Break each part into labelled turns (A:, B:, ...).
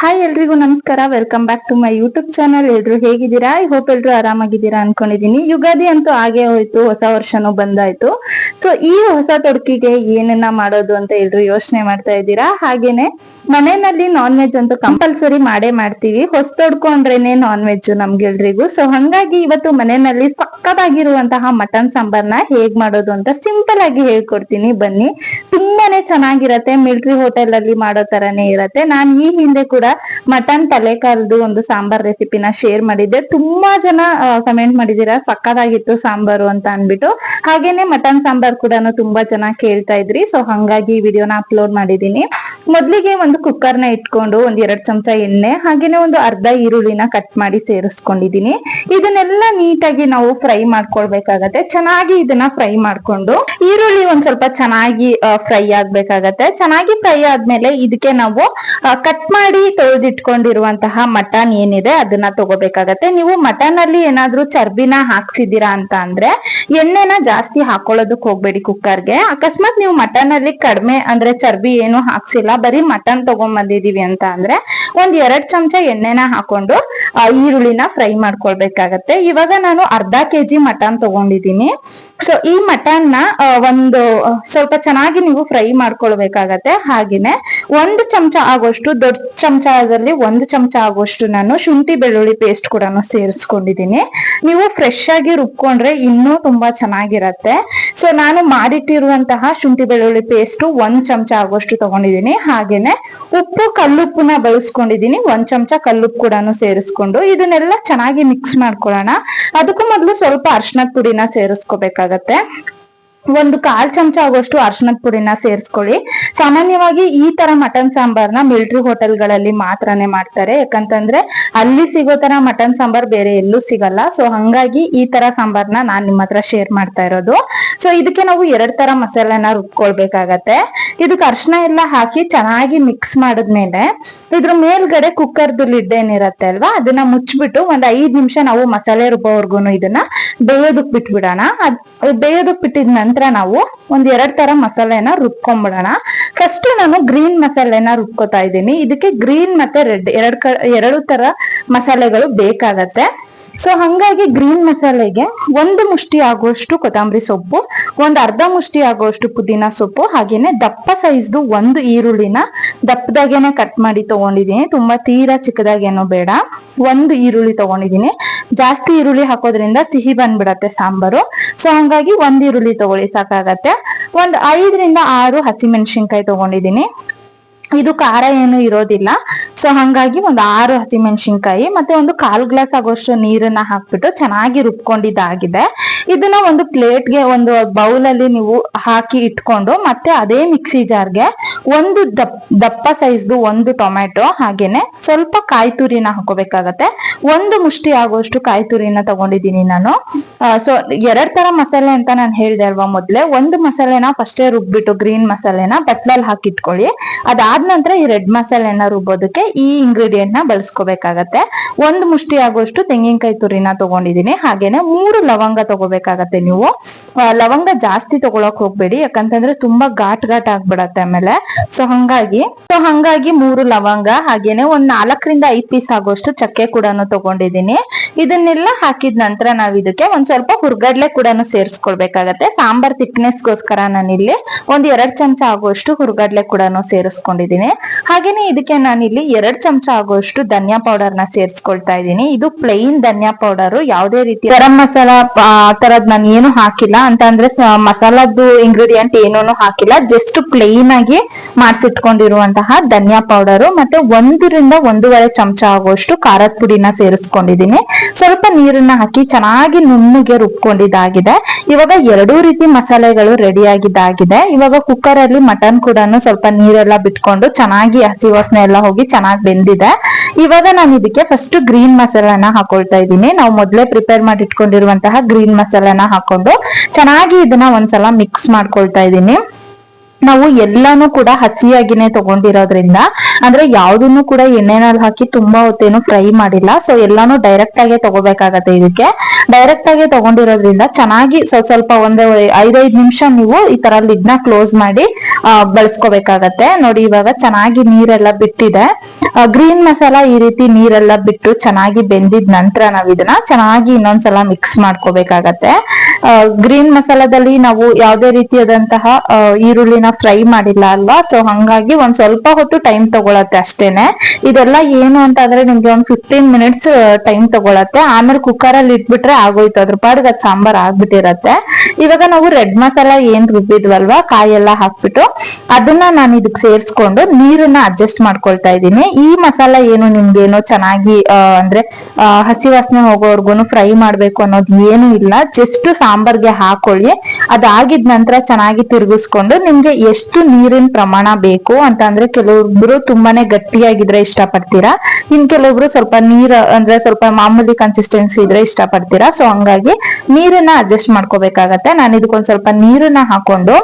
A: Hi ಎಲ್ರಿಗೂ ನಮಸ್ಕಾರ. Welcome back to my YouTube channel ಎಲ್ರು ಹೇಗಿದ್ದೀರಾ? ಐ ಹೋಪ್ ಎಲ್ರು ಆರಾಮಾಗಿದ್ದೀರಾ ಅನ್ಕೊಂಡಿದೀನಿ ಯುಗಾದಿ ಅಂತೂ ಆಗೇ ಹೋಯ್ತು. ಹೊಸ ವರ್ಷನೂ ಬಂದಾಯ್ತು. ಸೊ ಈ ಹೊಸ ತೊಡಕಿಗೆ ಏನನ್ನ ಮಾಡೋದು ಅಂತ ಎಲ್ರು ಯೋಚನೆ ಮಾಡ್ತಾ ಇದ್ದೀರಾ? ಹಾಗೇನೆ ಮನೆಯಲ್ಲಿ ನಾನ್ ವೆಜ್ ಅಂತೂ ಕಂಪಲ್ಸರಿ ಮಾಡೇ ಮಾಡ್ತೀವಿ. ಹೊಸ ತೊಡ್ಕು ಅಂದ್ರೇನೆ ನಾನ್ ವೆಜ್ ನಮ್ಗೆಲ್ರಿಗೂ. ಸೊ ಹಂಗಾಗಿ ಇವತ್ತು ಮನೆಯಲ್ಲಿ ಸಕ್ಕದಾಗಿರುವಂತಹ ಮಟನ್ ಸಾಂಬಾರ್ನ ಹೇಗ್ ಮಾಡೋದು ಅಂತ ಸಿಂಪಲ್ ಆಗಿ ಹೇಳ್ಕೊಡ್ತೀನಿ. ಬನ್ನಿ. ತುಂಬಾನೇ ಚೆನ್ನಾಗಿರತ್ತೆ, ಮಿಲ್ಟ್ರಿ ಹೋಟೆಲ್ ಅಲ್ಲಿ ಮಾಡೋ ತರನೇ ಇರತ್ತೆ. ನಾನ್ ಈ ಹಿಂದೆ ಕೂಡ ಮಟನ್ ತಲೆಕಾಲ್ದು ಒಂದು ಸಾಂಬಾರ್ ರೆಸಿಪಿನ ಶೇರ್ ಮಾಡಿದ್ದೆ. ತುಂಬಾ ಜನ ಕಮೆಂಟ್ ಮಾಡಿದೀರಾ ಸಕ್ಕದಾಗಿತ್ತು ಸಾಂಬಾರು ಅಂತ ಅನ್ಬಿಟ್ಟು ಹಾಗೇನೆ ಮಟನ್ ಸಾಂಬಾರ್ ಕೂಡ ತುಂಬಾ ಜನ ಕೇಳ್ತಾ ಇದ್ರಿ. ಸೊ ಹಂಗಾಗಿ ಈ ವಿಡಿಯೋನ ಅಪ್ಲೋಡ್ ಮಾಡಿದೀನಿ ಮೊದ್ಲಿಗೆ ಒಂದು ಕುಕ್ಕರ್ನ ಇಟ್ಕೊಂಡು ಒಂದ್ ಎರಡ್ ಚಮಚ ಎಣ್ಣೆ, ಹಾಗೇನೆ ಒಂದು ಅರ್ಧ ಈರುಳ್ಳಿನ ಕಟ್ ಮಾಡಿ ಸೇರಿಸ್ಕೊಂಡಿದೀನಿ ಇದನ್ನೆಲ್ಲ ನೀಟಾಗಿ ನಾವು ಫ್ರೈ ಮಾಡ್ಕೊಳ್ಬೇಕಾಗತ್ತೆ. ಚೆನ್ನಾಗಿ ಇದನ್ನ ಫ್ರೈ ಮಾಡ್ಕೊಂಡು ಈರುಳ್ಳಿ ಒಂದ್ ಸ್ವಲ್ಪ ಚೆನ್ನಾಗಿ ಫ್ರೈ ಆಗ್ಬೇಕಾಗತ್ತೆ. ಚೆನ್ನಾಗಿ ಫ್ರೈ ಆದ್ಮೇಲೆ ಇದಕ್ಕೆ ನಾವು ಕಟ್ ಮಾಡಿ ತೊಳೆದಿಟ್ಕೊಂಡಿರುವಂತಹ ಮಟನ್ ಏನಿದೆ ಅದನ್ನ ತಗೋಬೇಕಾಗತ್ತೆ. ನೀವು ಮಟನ್ ಅಲ್ಲಿ ಏನಾದ್ರೂ ಚರ್ಬಿನ ಹಾಕ್ಸಿದೀರಾ ಅಂತ ಅಂದ್ರೆ ಎಣ್ಣೆನ ಜಾಸ್ತಿ ಹಾಕೊಳ್ಳೋದಕ್ಕೆ ಹೋಗ್ಬೇಡಿ ಕುಕ್ಕರ್ಗೆ. ಅಕಸ್ಮಾತ್ ನೀವು ಮಟನ್ ಅಲ್ಲಿ ಕಡಿಮೆ ಅಂದ್ರೆ ಚರ್ಬಿ ಏನು ಹಾಕ್ಸಿಲ್ಲ ಬರೀ ಮಟನ್ ತಗೊಂಡ್ ಬಂದಿದೀವಿ ಅಂತ ಅಂದ್ರೆ ಒಂದ್ ಎರಡ್ ಚಮಚ ಎಣ್ಣೆನ ಹಾಕೊಂಡು ಈರುಳ್ಳಿನ ಫ್ರೈ ಮಾಡ್ಕೊಳ್ಬೇಕಾಗತ್ತೆ. ಇವಾಗ ನಾನು ಅರ್ಧ ಕೆಜಿ ಮಟನ್ ತಗೊಂಡಿದೀನಿ ಸೊ ಈ ಮಟನ್ನ ಒಂದು ಸ್ವಲ್ಪ ಚೆನ್ನಾಗಿ ನೀವು ಫ್ರೈ ಮಾಡ್ಕೊಳ್ಬೇಕಾಗತ್ತೆ. ಹಾಗೇನೆ ಒಂದು ಚಮಚ ಆಗೋಷ್ಟು ದೊಡ್ಡ ಚಮಚದಲ್ಲಿ ಒಂದು ಚಮಚ ಆಗೋಷ್ಟು ನಾನು ಶುಂಠಿ ಬೆಳ್ಳುಳ್ಳಿ ಪೇಸ್ಟ್ ಕೂಡ ಸೇರಿಸ್ಕೊಂಡಿದ್ದೀನಿ. ನೀವು ಫ್ರೆಶ್ ಆಗಿ ರುಬ್ಕೊಂಡ್ರೆ ಇನ್ನೂ ತುಂಬಾ ಚೆನ್ನಾಗಿರತ್ತೆ. ಸೊ ನಾನು ಮಾಡಿಟ್ಟಿರುವಂತಹ ಶುಂಠಿ ಬೆಳ್ಳುಳ್ಳಿ ಪೇಸ್ಟ್ ಒಂದ್ ಚಮಚ ಆಗೋಷ್ಟು ತಗೊಂಡಿದೀನಿ ಹಾಗೇನೆ ಉಪ್ಪು ಕಲ್ಲುಪ್ಪುನ ಬಳಸ್ಕೊಂಡಿದೀನಿ ಒಂದ್ ಚಮಚ ಕಲ್ಲುಪ್ಪು ಕೂಡ ಸೇರಿಸ್ಕೊಂಡು ಇದನ್ನೆಲ್ಲ ಚೆನ್ನಾಗಿ ಮಿಕ್ಸ್ ಮಾಡ್ಕೊಳ್ಳೋಣ. ಅದಕ್ಕೂ ಮೊದಲು ಸ್ವಲ್ಪ ಅರ್ಶನದ ಪುಡಿನ ಸೇರಿಸ್ಕೋಬೇಕಾಗತ್ತೆ. ಆಗುತ್ತೆ ಒಂದು ಕಾಲ್ ಚಮಚ ಆಗೋಷ್ಟು ಅರ್ಶನದ ಪುಡಿನ ಸೇರಿಸ್ಕೊಳ್ಳಿ. ಸಾಮಾನ್ಯವಾಗಿ ಈ ತರ ಮಟನ್ ಸಾಂಬಾರ್ನ ಮಿಲಿಟರಿ ಹೋಟೆಲ್ಗಳಲ್ಲಿ ಮಾತ್ರನೇ ಮಾಡ್ತಾರೆ. ಯಾಕಂತಂದ್ರೆ ಅಲ್ಲಿ ಸಿಗೋ ತರ ಮಟನ್ ಸಾಂಬಾರ್ ಬೇರೆ ಎಲ್ಲೂ ಸಿಗಲ್ಲ. ಸೊ ಹಂಗಾಗಿ ಈ ತರ ಸಾಂಬಾರ್ನ ನಾನ್ ನಿಮ್ಮ ಹತ್ರ ಶೇರ್ ಮಾಡ್ತಾ ಇರೋದು. ಸೊ ಇದಕ್ಕೆ ನಾವು ಎರಡ್ ತರ ಮಸಾಲೆನ ರುಬ್ಕೊಳ್ಬೇಕಾಗತ್ತೆ. ಇದಕ್ಕೆ ಅರ್ಶನ ಎಲ್ಲ ಹಾಕಿ ಚೆನ್ನಾಗಿ ಮಿಕ್ಸ್ ಮಾಡಿದ್ಮೇಲೆ ಇದ್ರ ಮೇಲ್ಗಡೆ ಕುಕ್ಕರ್ದು ಲಿಡ್ ಏನಿರತ್ತೆ ಅಲ್ವಾ, ಅದನ್ನ ಮುಚ್ಚಿಬಿಟ್ಟು ಒಂದ್ ಐದ್ ನಿಮಿಷ ನಾವು ಮಸಾಲೆ ರುಬ್ಬೋವರ್ಗು ಇದನ್ನ ಬೇಯೋದಕ್ ಬಿಟ್ಬಿಡೋಣ. ಅದ್ ಬೇಯೋದಕ್ ಬಿಟ್ಟಿದ ನಂತರ ನಾವು ಒಂದ್ ಎರಡ್ ತರ ಮಸಾಲೆನ ರುಬ್ಕೊಂಡ್ಬಿಡೋಣ ಫಸ್ಟ್ ನಾನು ಗ್ರೀನ್ ಮಸಾಲೆನ ರುಬ್ಕೋತಾ ಇದ್ದೀನಿ. ಇದಕ್ಕೆ ಗ್ರೀನ್ ಮತ್ತೆ ರೆಡ್ ಎರಡ್ ಕ ಎರಡು ತರ ಮಸಾಲೆಗಳು ಬೇಕಾಗತ್ತೆ. ಸೊ ಹಂಗಾಗಿ ಗ್ರೀನ್ ಮಸಾಲೆಗೆ ಒಂದು ಮುಷ್ಟಿ ಆಗುವಷ್ಟು ಕೊತ್ತಂಬರಿ ಸೊಪ್ಪು, ಒಂದು ಅರ್ಧ ಮುಷ್ಟಿ ಆಗುವಷ್ಟು ಪುದೀನ ಸೊಪ್ಪು, ಹಾಗೇನೆ ದಪ್ಪ ಸೈಜ್ದು ಒಂದು ಈರುಳ್ಳಿನ ದಪ್ಪದಾಗೇನೆ ಕಟ್ ಮಾಡಿ ತಗೊಂಡಿದ್ದೀನಿ. ತುಂಬಾ ತೀರಾ ಚಿಕ್ಕದಾಗೇನೋ ಬೇಡ. ಒಂದು ಈರುಳ್ಳಿ ತಗೊಂಡಿದ್ದೀನಿ. ಜಾಸ್ತಿ ಈರುಳ್ಳಿ ಹಾಕೋದ್ರಿಂದ ಸಿಹಿ ಬಂದ್ಬಿಡತ್ತೆ ಸಾಂಬಾರು. ಸೊ ಹಂಗಾಗಿ ಒಂದ್ ಈರುಳ್ಳಿ ತಗೊಳ್ಳಿ ಸಾಕಾಗತ್ತೆ. ಒಂದ್ ಐದರಿಂದ ಆರು ಹಸಿಮೆಣಸಿನ್ಕಾಯಿ ತಗೊಂಡಿದೀನಿ ಇದು ಖಾರ ಏನು ಇರೋದಿಲ್ಲ. ಸೊ ಹಂಗಾಗಿ ಒಂದು ಆರು ಹಸಿಮೆಣಸಿನ್ಕಾಯಿ ಮತ್ತೆ ಒಂದು ಕಾಲ್ ಗ್ಲಾಸ್ ಆಗೋಷ್ಟು ನೀರನ್ನ ಹಾಕ್ಬಿಟ್ಟು ಚೆನ್ನಾಗಿ ರುಬ್ಕೊಂಡಿದ್ದಾಗಿದೆ. ಇದನ್ನ ಒಂದು ಪ್ಲೇಟ್ಗೆ ಒಂದು ಬೌಲ್ ಅಲ್ಲಿ ನೀವು ಹಾಕಿ ಇಟ್ಕೊಂಡು ಮತ್ತೆ ಅದೇ ಮಿಕ್ಸಿ ಜಾರ್ಗೆ ಒಂದು ದಪ್, ದಪ್ಪ ಸೈಜ್ದು ಒಂದು ಟೊಮೆಟೊ ಹಾಗೇನೆ ಸ್ವಲ್ಪ ಕಾಯಿ ತುರಿನ ಹಾಕೋಬೇಕಾಗತ್ತೆ ಒಂದು ಮುಷ್ಟಿ ಆಗೋಷ್ಟು ಕಾಯಿ ತುರಿನ ತಗೊಂಡಿದ್ದೀನಿ ನಾನು. ಸೊ ಎರಡ್ ತರ ಮಸಾಲೆ ಅಂತ ನಾನು ಹೇಳಿದೆ ಅಲ್ವಾ ಮೊದ್ಲೇ. ಒಂದು ಮಸಾಲೆನ ಫಸ್ಟೇ ರುಬ್ಬಿಟ್ಟು, ಗ್ರೀನ್ ಮಸಾಲೆನ ಬಟ್ಲಲ್ಲಿ ಹಾಕಿಟ್ಕೊಳ್ಳಿ. ಅದಾದ ನಂತರ ಈ ರೆಡ್ ಮಸಾಲೆನ ರುಬ್ಬೋದಕ್ಕೆ ಈ ಇಂಗ್ರೀಡಿಯೆಂಟ್ನ ಬಳಸ್ಕೋಬೇಕಾಗತ್ತೆ. ಒಂದು ಮುಷ್ಟಿ ಆಗುವಷ್ಟು ತೆಂಗಿನಕಾಯಿ ತುರಿನ ತಗೊಂಡಿದೀನಿ ಹಾಗೇನೆ ಮೂರು ಲವಂಗ ತಗೋಬೇಕಾಗತ್ತೆ ನೀವು. ಲವಂಗ ಜಾಸ್ತಿ ತಗೊಳಕ್ ಹೋಗ್ಬೇಡಿ. ಯಾಕಂತಂದ್ರೆ ತುಂಬಾ ಘಾಟ್ ಘಾಟ್ ಆಗ್ಬಿಡತ್ತೆ ಆಮೇಲೆ. ಸೊ ಹಂಗಾಗಿ ಸೊ ಹಂಗಾಗಿ ಮೂರು ಲವಂಗ, ಹಾಗೇನೆ ಒಂದ್ ನಾಲ್ಕರಿಂದ ಐದ್ ಪೀಸ್ ಆಗುವಷ್ಟು ಚಕ್ಕೆ ಕೂಡ ತಗೊಂಡಿದೀನಿ ಇದನ್ನೆಲ್ಲ ಹಾಕಿದ ನಂತರ ನಾವ್ ಇದಕ್ಕೆ ಒಂದ್ ಸ್ವಲ್ಪ ಹುರ್ಗಡ್ಲೆ ಕೂಡ ಸೇರಿಸ್ಕೊಳ್ಬೇಕಾಗತ್ತೆ. ಸಾಂಬಾರ್ ತಿಕ್ನೆಸ್ಗೋಸ್ಕರ ನಾನಿಲ್ಲಿ ಒಂದ್ ಎರಡ್ ಚಮಚ ಆಗುವಷ್ಟು ಹುರ್ಗಡ್ಲೆ ಕೂಡ ಸೇರಿಸ್ಕೊಂಡಿದೀನಿ ಹಾಗೇನೆ ಇದಕ್ಕೆ ನಾನಿಲ್ಲಿ ಎರಡ್ ಚಮಚ ಆಗುವಷ್ಟು ಧನಿಯಾ ಪೌಡರ್ನ ಸೇರಿಸ್ಕೊಳ್ತಾ ಇದ್ದೀನಿ. ಇದು ಪ್ಲೈನ್ ಧನ್ಯಾ ಪೌಡರ್ ಯಾವುದೇ ರೀತಿ ಗರಂ ಮಸಾಲ ತರದ್ ನಾನು ಏನು ಹಾಕಿಲ್ಲ. ಅಂತ ಅಂದ್ರೆ ಮಸಾಲದ್ದು ಇಂಗ್ರೀಡಿಯಂಟ್ ಏನೂನು ಹಾಕಿಲ್ಲ. ಜಸ್ಟ್ ಪ್ಲೈನ್ ಆಗಿ ಮಾಡಿಸಿಟ್ಕೊಂಡಿರುವಂತಹ ಧನಿಯಾ ಪೌಡರ್ ಮತ್ತೆ ಒಂದರಿಂದ ಒಂದೂವರೆ ಚಮಚ ಆಗುವಷ್ಟು ಖಾರದ ಪುಡಿನ ಸೇರಿಸ್ಕೊಂಡಿದ್ದೀನಿ. ಸ್ವಲ್ಪ ನೀರನ್ನ ಹಾಕಿ ಚೆನ್ನಾಗಿ ನುಣ್ಣಗೆ ರುಬ್ಕೊಂಡಿದ್ದಾಗಿದೆ. ಇವಾಗ ಎರಡೂ ರೀತಿ ಮಸಾಲೆಗಳು ರೆಡಿ ಆಗಿದ್ದಾಗಿದೆ. ಇವಾಗ ಕುಕ್ಕರ್ ಅಲ್ಲಿ ಮಟನ್ ಕೂಡ ಸ್ವಲ್ಪ ನೀರೆಲ್ಲ ಬಿಟ್ಕೊಂಡು ಚೆನ್ನಾಗಿ ಹಸಿ ವಾಸನೆ ಎಲ್ಲ ಹೋಗಿ ಚೆನ್ನಾಗಿ ಬೆಂದಿದೆ. ಇವಾಗ ನಾನು ಇದಕ್ಕೆ ಫಸ್ಟ್ ಗ್ರೀನ್ ಮಸಾಲಾನ ಹಾಕೊಳ್ತಾ ಇದ್ದೀನಿ. ನಾವು ಮೊದಲೇ ಪ್ರಿಪೇರ್ ಮಾಡಿ ಇಟ್ಕೊಂಡಿರುವಂತಹ ಗ್ರೀನ್ ಮಸಾಲಾನ ಹಾಕೊಂಡು ಚೆನ್ನಾಗಿ ಇದನ್ನ ಒಂದ್ಸಲ ಮಿಕ್ಸ್ ಮಾಡ್ಕೊಳ್ತಾ ಇದ್ದೀನಿ. ನಾವು ಎಲ್ಲಾನು ಕೂಡ ಹಸಿಯಾಗಿನೇ ತಗೊಂಡಿರೋದ್ರಿಂದ ಅಂದ್ರೆ ಯಾವ್ದನ್ನು ಕೂಡ ಎಣ್ಣೆನಲ್ಲಿ ಹಾಕಿ ತುಂಬಾ ಹೊತ್ತೇನು ಫ್ರೈ ಮಾಡಿಲ್ಲ. ಸೊ ಎಲ್ಲಾನು ಡೈರೆಕ್ಟ್ ಆಗಿ ತಗೋಬೇಕಾಗತ್ತೆ ಇದಕ್ಕೆ. ಡೈರೆಕ್ಟ್ ಆಗಿ ತಗೊಂಡಿರೋದ್ರಿಂದ ಚೆನ್ನಾಗಿ ಸ್ವಲ್ಪ ಸ್ವಲ್ಪ ಒಂದ್ ಐದೈದು ನಿಮಿಷ ನೀವು ಈ ತರ ಲಿಡ್ನ ಕ್ಲೋಸ್ ಮಾಡಿ ಆ, ಬಳಸ್ಕೋಬೇಕಾಗತ್ತೆ. ನೋಡಿ ಇವಾಗ ಚೆನ್ನಾಗಿ ನೀರೆಲ್ಲ ಬಿಟ್ಟಿದೆ. ಗ್ರೀನ್ ಮಸಾಲ ಈ ರೀತಿ ನೀರೆಲ್ಲ ಬಿಟ್ಟು ಚೆನ್ನಾಗಿ ಬೆಂದಿದ ನಂತರ ನಾವ್ ಇದನ್ನ ಚೆನ್ನಾಗಿ ಇನ್ನೊಂದ್ಸಲ ಮಿಕ್ಸ್ ಮಾಡ್ಕೋಬೇಕಾಗತ್ತೆ. ಗ್ರೀನ್ ಮಸಾಲಾದಲ್ಲಿ ನಾವು ಯಾವ್ದೇ ರೀತಿಯಾದಂತಹ ಈರುಳ್ಳಿನ ಫ್ರೈ ಮಾಡಿಲ್ಲ ಅಲ್ವಾ? ಸೊ ಹಂಗಾಗಿ ಒಂದ್ ಸ್ವಲ್ಪ ಹೊತ್ತು ಟೈಮ್ ತಗೊಳತ್ತೆ ಅಷ್ಟೇನೆ. ಇದೆಲ್ಲ ಏನು ಅಂತ ಅಂದ್ರೆ ನಿಮ್ಗೆ ಒಂದ್ ಫಿಫ್ಟೀನ್ ಮಿನಿಟ್ಸ್ ಟೈಮ್ ತಗೊಳತ್ತೆ. ಆಮೇಲೆ ಕುಕ್ಕರ್ ಅಲ್ಲಿ ಇಟ್ಬಿಟ್ರೆ ಆಗೋಯ್ತು. ಅದ್ರ ಪಾಡ್ಗೆ ಅದ್ ಸಾಂಬಾರ್ ಆಗ್ಬಿಟ್ಟಿರತ್ತೆ. ಇವಾಗ ನಾವು ರೆಡ್ ಮಸಾಲ ಏನ್ ರುಬ್ಬಿದ್ವಲ್ವಾ? ಕಾಯಿ ಎಲ್ಲ ಹಾಕ್ಬಿಟ್ಟು ಅದನ್ನ ನಾನು ಇದಕ್ ಸೇರ್ಸ್ಕೊಂಡು ನೀರನ್ನ ಅಡ್ಜಸ್ಟ್ ಮಾಡ್ಕೊಳ್ತಾ ಇದ್ದೀನಿ. ಈ ಮಸಾಲ ಏನು ನಿಮ್ಗೆ ಏನೋ ಚೆನ್ನಾಗಿ ಅಂದ್ರೆ ಹಸಿ ವಾಸನೆ ಹೋಗೋವರ್ಗು ಫ್ರೈ ಮಾಡ್ಬೇಕು ಅನ್ನೋದು ಏನು ಇಲ್ಲ. ಜಸ್ಟ್ ಸಾಂಬಾರ್ಗೆ ಹಾಕೊಳ್ಳಿ. ಅದಾಗಿದ ನಂತರ ಚೆನ್ನಾಗಿ ತಿರುಗಿಸ್ಕೊಂಡು ನಿಮ್ಗೆ ಎಷ್ಟು ನೀರಿನ ಪ್ರಮಾಣ ಬೇಕು ಅಂತ ಅಂದ್ರೆ ಕೆಲವೊಬ್ರು ತುಂಬಾನೇ ಗಟ್ಟಿಯಾಗಿದ್ರೆ ಇಷ್ಟಪಡ್ತೀರಾ? ಇನ್ ಕೆಲವೊಬ್ರು ಸ್ವಲ್ಪ ನೀರ್ ಅಂದ್ರೆ ಸ್ವಲ್ಪ ಮಾಮೂಲಿ ಕನ್ಸಿಸ್ಟೆನ್ಸಿ ಇದ್ರೆ ಇಷ್ಟ ಪಡ್ತೀರಾ ಸೊ ಹಂಗಾಗಿ ನೀರನ್ನ ಅಡ್ಜಸ್ಟ್ ಮಾಡ್ಕೋಬೇಕಾಗತ್ತೆ. ನಾನು ಇದಕ್ಕೊಂದ್ ಸ್ವಲ್ಪ ನೀರನ್ನ ಹಾಕೊಂಡು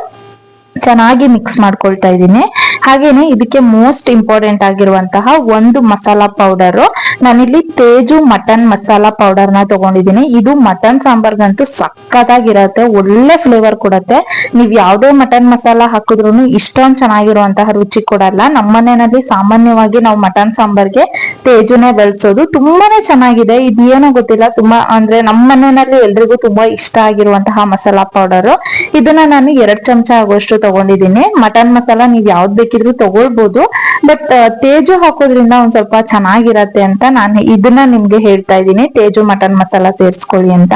A: ಚೆನ್ನಾಗಿ ಮಿಕ್ಸ್ ಮಾಡ್ಕೊಳ್ತಾ ಇದ್ದೀನಿ. ಹಾಗೇನೆ ಇದಕ್ಕೆ ಮೋಸ್ಟ್ ಇಂಪಾರ್ಟೆಂಟ್ ಆಗಿರುವಂತಹ ಒಂದು ಮಸಾಲ ಪೌಡರ್ ನಾನಿಲ್ಲಿ ತೇಜು ಮಟನ್ ಮಸಾಲ ಪೌಡರ್ನ ತಗೊಂಡಿದ್ದೀನಿ. ಇದು ಮಟನ್ ಸಾಂಬಾರ್ಗಂತೂ ಸಕ್ಕತ್ತಾಗಿರತ್ತೆ ಒಳ್ಳೆ ಫ್ಲೇವರ್ ಕೊಡತ್ತೆ. ನೀವ್ ಯಾವ್ದೇ ಮಟನ್ ಮಸಾಲ ಹಾಕಿದ್ರು ಇಷ್ಟೊಂದ್ ಚೆನ್ನಾಗಿರುವಂತಹ ರುಚಿ ಕೊಡಲ್ಲ. ನಮ್ಮನೆಯಲ್ಲಿ ಸಾಮಾನ್ಯವಾಗಿ ನಾವು ಮಟನ್ ಸಾಂಬಾರ್ಗೆ ತೇಜುನೇ ಬಳಸೋದು ತುಂಬಾನೇ ಚೆನ್ನಾಗಿದೆ. ಇದು ಏನೋ ಗೊತ್ತಿಲ್ಲ, ತುಂಬಾ ಅಂದ್ರೆ ನಮ್ಮ ಮನೆಯಲ್ಲಿ ಎಲ್ರಿಗೂ ತುಂಬಾ ಇಷ್ಟ ಆಗಿರುವಂತಹ ಮಸಾಲಾ ಪೌಡರ್ ಇದನ್ನ ನಾನು ಎರಡ್ ಚಮಚ ಆಗುವಷ್ಟು ತಗೊಂಡಿದ್ದೀನಿ. ಮಟನ್ ಮಸಾಲ ನೀವ್ ಯಾವ್ದ್ ಬೇಕಿದ್ರು ತಗೊಳ್ಬಹುದು ಬಟ್ ತೇಜು ಹಾಕೋದ್ರಿಂದ ಒಂದ್ ಸ್ವಲ್ಪ ಚೆನ್ನಾಗಿರತ್ತೆ ಅಂತ ನಾನು ಇದನ್ನ ನಿಮ್ಗೆ ಹೇಳ್ತಾ ಇದ್ದೀನಿ. ತೇಜು, ಮಟನ್ ಮಸಾಲ ಸೇರ್ಸ್ಕೊಳ್ಳಿ ಅಂತ.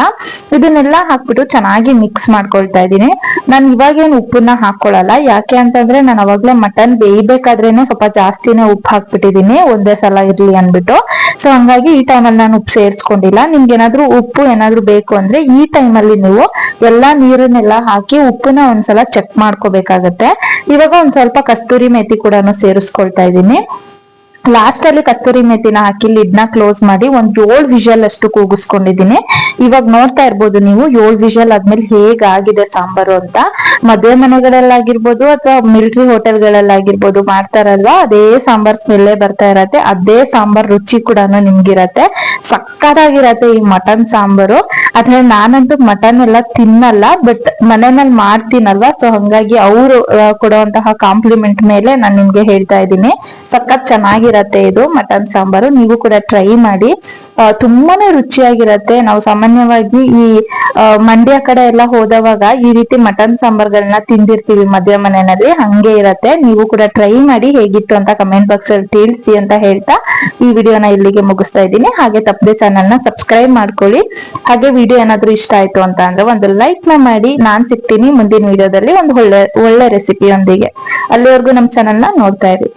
A: ಇದನ್ನೆಲ್ಲ ಹಾಕ್ಬಿಟ್ಟು ಚೆನ್ನಾಗಿ ಮಿಕ್ಸ್ ಮಾಡ್ಕೊಳ್ತಾ ಇದ್ದೀನಿ. ನಾನು ಇವಾಗೇನು ಉಪ್ಪನ್ನ ಹಾಕೊಳ್ಳಲ್ಲ. ಯಾಕೆ ಅಂತಂದ್ರೆ ನಾನು ಅವಾಗ್ಲೇ ಮಟನ್ ಬೇಯ್ಬೇಕಾದ್ರೇನೆ ಸ್ವಲ್ಪ ಜಾಸ್ತಿನೇ ಉಪ್ಪು ಹಾಕ್ಬಿಟ್ಟಿದೀನಿ ಒಂದೇ ಸಲ ಇರ್ಲಿ ಅನ್ಬಿಟ್ಟು ಸೊ ಹಂಗಾಗಿ ಈ ಟೈಮಲ್ಲಿ ನಾನು ಉಪ್ಪು ಸೇರಿಸ್ಕೊಂಡಿಲ್ಲ. ನಿಮ್ಗೆ ಏನಾದ್ರು ಉಪ್ಪು ಏನಾದ್ರು ಬೇಕು ಅಂದ್ರೆ ಈ ಟೈಮಲ್ಲಿ ನೀವು ಎಲ್ಲಾ ನೀರನ್ನೆಲ್ಲ ಹಾಕಿ ಉಪ್ಪನ್ನ ಒಂದ್ಸಲ ಚೆಕ್ ಮಾಡ್ಕೋಬೇಕಾಗತ್ತೆ. ಇವಾಗ ಒಂದ್ ಸ್ವಲ್ಪ ಕಸ್ತೂರಿ ಮೇಥಿ ಕೂಡ ಸೇರಿಸ್ಕೊಳ್ತಾ ಇದ್ದೀನಿ. ಲಾಸ್ಟ್ ಅಲ್ಲಿ ಕಸ್ತೂರಿ ಮೆತ್ತಿನ ಹಾಕಿ ಇದನ್ನ ಕ್ಲೋಸ್ ಮಾಡಿ ಒಂದ್ ಏಳ್ ವಿಷಲ್ ಅಷ್ಟು ಕೂಗಿಸ್ಕೊಂಡಿದೀನಿ ಇವಾಗ ನೋಡ್ತಾ ಇರ್ಬೋದು ನೀವು ಏಳ್ ವಿಷಲ್ ಆದ್ಮೇಲೆ ಹೇಗಾಗಿದೆ ಸಾಂಬಾರು ಅಂತ. ಮದುವೆ ಮನೆಗಳಲ್ಲಾಗಿರ್ಬೋದು ಅಥವಾ ಮಿಲಿಟರಿ ಹೋಟೆಲ್ಗಳಲ್ಲಾಗಿರ್ಬೋದು ಮಾಡ್ತಾರಲ್ವಾ, ಅದೇ ಸಾಂಬಾರ್ ಸ್ಮೆಲ್ಲೇ ಬರ್ತಾ ಇರತ್ತೆ, ಅದೇ ಸಾಂಬಾರ್ ರುಚಿ ಕೂಡ ನಿಮ್ಗಿರತ್ತೆ. ಸಕ್ಕತ್ತಾಗಿರತ್ತೆ ಈ ಮಟನ್ ಸಾಂಬಾರು. ಆದ್ರೆ ನಾನಂತೂ ಮಟನ್ ಎಲ್ಲ ತಿನ್ನಲ್ಲ ಬಟ್ ಮನೆನಲ್ಲಿ ಮಾಡ್ತೀನಲ್ವಾ ಸೊ ಹಂಗಾಗಿ ಅವರು ಕೊಡುವಂತಹ ಕಾಂಪ್ಲಿಮೆಂಟ್ ಮೇಲೆ ನಾನು ನಿಮ್ಗೆ ಹೇಳ್ತಾ ಇದ್ದೀನಿ. ಸಖತ್ ಚೆನ್ನಾಗಿರತ್ತೆ. ಇದು, ಮಟನ್, ಸಾಂಬಾರು. ನೀವು ಕೂಡ ಟ್ರೈ ಮಾಡಿ ತುಂಬಾನೇ ರುಚಿಯಾಗಿರತ್ತೆ. ನಾವು ಸಾಮಾನ್ಯವಾಗಿ ಈ ಮಂಡ್ಯ ಕಡೆ ಎಲ್ಲ ಹೋದವಾಗ ಈ ರೀತಿ ಮಟನ್, ಸಾಂಬಾರ್ಗಳನ್ನ ತಿಂದಿರ್ತೀವಿ ಮದುವೆ ಮನೆಯಲ್ಲಿ. ಹಂಗೆ ಇರತ್ತೆ. ನೀವು ಕೂಡ ಟ್ರೈ ಮಾಡಿ ಹೇಗಿತ್ತು ಅಂತ ಕಮೆಂಟ್ ಬಾಕ್ಸ್ ಅಲ್ಲಿ ತಿಳಿಸಿ ಅಂತ ಹೇಳ್ತಾ ಈ ವಿಡಿಯೋನ ಇಲ್ಲಿಗೆ ಮುಗಿಸ್ತಾ ಇದ್ದೀನಿ. ಹಾಗೆ ತಪ್ಪದೆ ಚಾನಲ್ನ ಸಬ್ಸ್ಕ್ರೈಬ್ ಮಾಡ್ಕೊಳ್ಳಿ. ಹಾಗೆ ವಿಡಿಯೋ ಏನಾದ್ರೂ ಇಷ್ಟ ಆಯ್ತು ಅಂತ ಅಂದ್ರೆ ಒಂದು ಲೈಕ್ನ ಮಾಡಿ. ನಾನ್ ಸಿಗ್ತೀನಿ ಮುಂದಿನ ವಿಡಿಯೋದಲ್ಲಿ ಒಂದು ಒಳ್ಳೆ ಒಳ್ಳೆ ರೆಸಿಪಿಯೊಂದಿಗೆ ಅಲ್ಲಿವರೆಗೂ ನಮ್ಮ ಚಾನಲ್ನ ನೋಡ್ತಾ ಇರಿ.